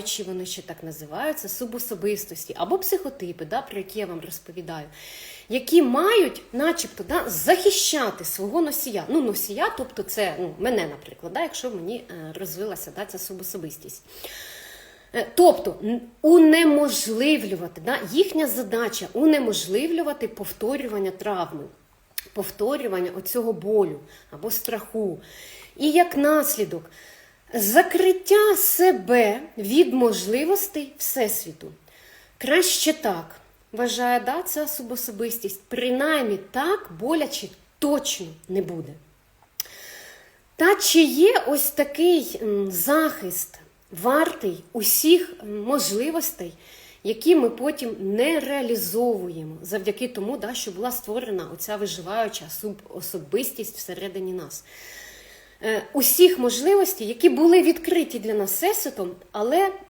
Чи вони ще так називаються субособистості або психотипи, да, про які я вам розповідаю, які мають, начебто, да, захищати свого носія. Ну, носія, тобто це ну, мене, наприклад, да, якщо мені е, розвилася да, ця субособистість. Е, Тобто унеможливлювати, да, їхня задача унеможливлювати повторювання травми, повторювання оцього болю або страху. І як наслідок закриття себе від можливостей Всесвіту. Краще так, вважає да, ця субособистість, принаймні так боляче точно не буде. Та чи є ось такий захист, вартий усіх можливостей, які ми потім не реалізовуємо завдяки тому, да, що була створена оця виживаюча субособистість всередині нас. Е, Усіх можливостей, які були відкриті для нас всесвітом, але